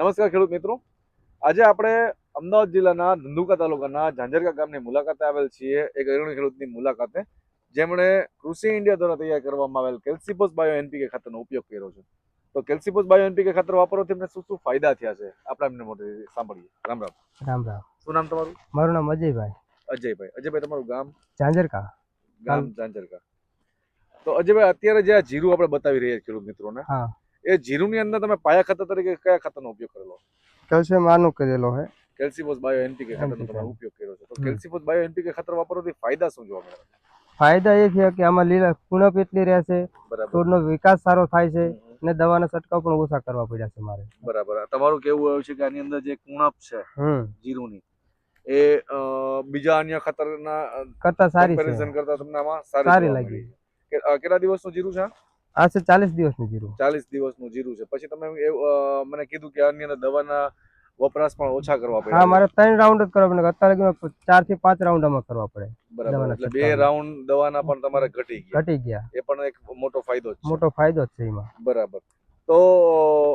નમસ્કાર ખેડૂત મિત્રો. આજે આપણે અમદાવાદ જિલ્લાના ધંધુકા તાલુકાના ઝાંઝરકા ગામની મુલાકાતે આવેલ છીએ એક અગ્રણી ખેડૂતની મુલાકાતે જેમણે કૃષિ ઇન્ડિયા દ્વારા તૈયાર કરવામાં આવેલ કેલ્સીપોસ બાયો એનપીકે ખાતરનો ઉપયોગ કર્યો છે. તો કેલ્સીપોસ બાયો એનપીકે ખાતર વાપરવાથી એમને શું શું ફાયદા થયા છે? આપણે એમને મોટે સાંભળીએ. રામ રામ. રામ રામ. શું નામ તમારું? મારું નામ અજયભાઈ. અજયભાઈ. અજયભાઈ તમારું ગામ? ઝાંઝરકા. ગામ ઝાંઝરકા. તો અજયભાઈ અત્યારે જે આ જીરું આપણે બતાવી રહ્યા છીએ ખેડૂત મિત્રોને હા. એ જીરુની અંદર તમે પાયા ખાતર તરીકે કયા ખાતરનો ઉપયોગ કરેલો? કેલ્શિયમ આનું કરેલો હે. કેલ્સિપોસ બાયો એનપીકે ખાતરનો તમે ઉપયોગ કર્યો છે. તો હમ. કેલ્સિપોસ બાયો એનપીકે ખાતર વાપરવાથી ફાયદા શું જોવા મળે? ફાયદા એ છે કે આમાં લીલા કુણપ એટલી રહેશે છોડનો વિકાસ સારો થાય છે. અને દવાના છંટકાવ પણ ઓછા કરવા પડ્યા છે મારે. બરાબર. તમારું કેવું આવ્યું છે કે આની અંદર જે કુણપ છે જીરુની એ બીજા અન્ય ખાતરના કરતા સારી કરતા તમને આમાં સારી લાગી. કેટલા દિવસનું જીરું છે આ? છે ચાલીસ દિવસનું જીરું. ચાલીસ દિવસનું જીરું છે. પછી તમે મને કીધું કે અન્ય દવાના વપરાશ પણ ઓછા કરવા હા પડ્યા મારે ત્રણ રાઉન્ડ જ કરવા પડે અત્યારે ચારથી પાંચ રાઉન્ડ આમાં કરવા પડે. બરાબર એટલે બે રાઉન્ડ દવાના પણ તમારે ઘટી ગયા. ઘટી ગયા. એ પણ એક મોટો ફાયદો છે. મોટો ફાયદો જ છે એમાં. બરાબર. તો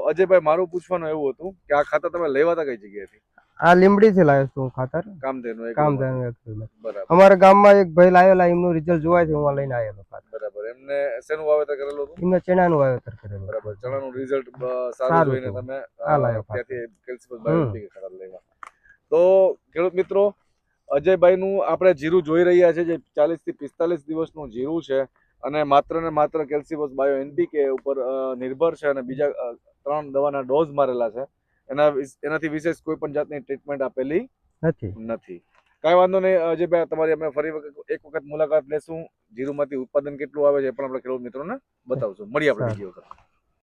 અજયભાઈ મારું પૂછવાનું એવું હતું કે આ ખાતર તમે લેવા હતા કઈ જગ્યાએથી? આ લીમડી થી લાવ્યો છું હું ખાતર. કામધેનુ એક કામ રૂમ. બરાબર. અમારા ગામમાં એક ભાઈ લાવેલા એમનું રિઝલ્ટ જોવાય છે હું લઈને આવેલો ખાતર. એમને શેનું વાવેતર કરેલું હતું? એમને ચણાનું વાવેતર કરેલું. બરાબર ચણાનું રિઝલ્ટ સારું જોઈને તમે ત્યાંથી કેલ્સિયમ હમ. બાયોટિક ખાતર લેવા તો ખેડૂત મિત્રો અજયભાઈનું આપણે જીરું જોઈ રહ્યા છે જે ચાલીસથી પિસ્તાલીસ દિવસનું જીરું છે અને માત્ર ને માત્ર કેલ્સિવસ બાયો એનપીકે ઉપર નિર્ભર છે અને બીજા ત્રણ દવાના ડોઝ મારેલા છે. એના એનાથી વિશેષ કોઈ પણ જાતની ટ્રીટમેન્ટ આપેલી નથી. નથી. કાંઈ વાંધો નહીં. અજયભાઈ તમારી અમે ફરી વખત એક વખત મુલાકાત લેશું. જીરુમાંથી ઉત્પાદન કેટલું આવે છે એ પણ આપણે ખેડૂત મિત્રોને બતાવશું. મળીએ આપણે બીજી વખત.